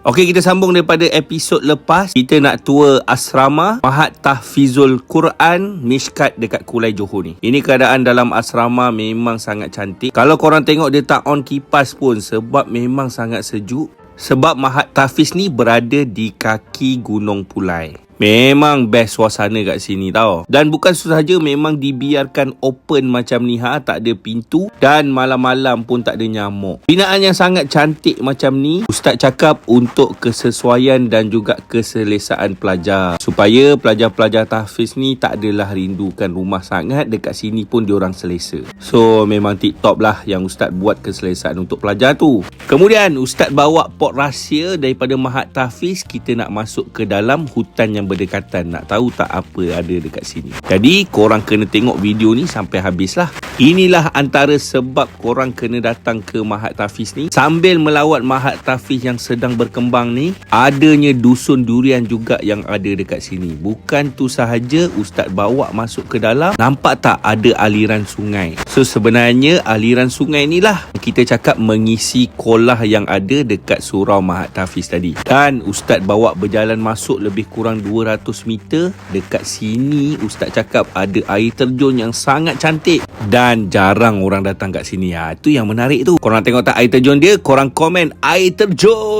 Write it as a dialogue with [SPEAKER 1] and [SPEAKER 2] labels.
[SPEAKER 1] Okey, kita sambung daripada episod lepas. Kita nak tour asrama Mahat Tahfizul Quran Mishkat dekat Kulai Johor ni. Ini keadaan dalam asrama memang sangat cantik. Kalau korang tengok dia tak on kipas pun sebab memang sangat sejuk. Sebab Mahat Tahfiz ni berada di kaki Gunung Pulai. Memang best suasana kat sini tau. Dan bukan sahaja memang dibiarkan open macam ni ha, tak ada pintu dan malam-malam pun tak ada nyamuk. Binaan yang sangat cantik macam ni, ustaz cakap untuk kesesuaian dan juga keselesaan pelajar. Supaya pelajar-pelajar tahfiz ni tak adalah rindukan rumah sangat, dekat sini pun diorang selesa. So memang tip top lah yang ustaz buat keselesaan untuk pelajar tu. Kemudian ustaz bawa pot rahsia daripada Mahat Tahfiz, kita nak masuk ke dalam hutan yang berdekatan nak tahu tak apa ada dekat sini. Jadi korang kena tengok video ni sampai habis lah. Inilah antara sebab korang kena datang ke Mahat Tafiz ni. Sambil melawat Mahat Tafiz yang sedang berkembang ni, adanya dusun durian juga yang ada dekat sini. Bukan tu sahaja Ustaz bawa masuk ke dalam, nampak tak ada aliran sungai. So sebenarnya aliran sungai ni lah kita cakap mengisi kolah yang ada dekat surau Mahat Tafiz tadi. Dan Ustaz bawa berjalan masuk lebih kurang 200 meter dekat sini ustaz cakap ada air terjun yang sangat cantik dan jarang orang datang kat sini. Ha itu yang menarik tu. Korang tengok tak air terjun dia korang komen air terjun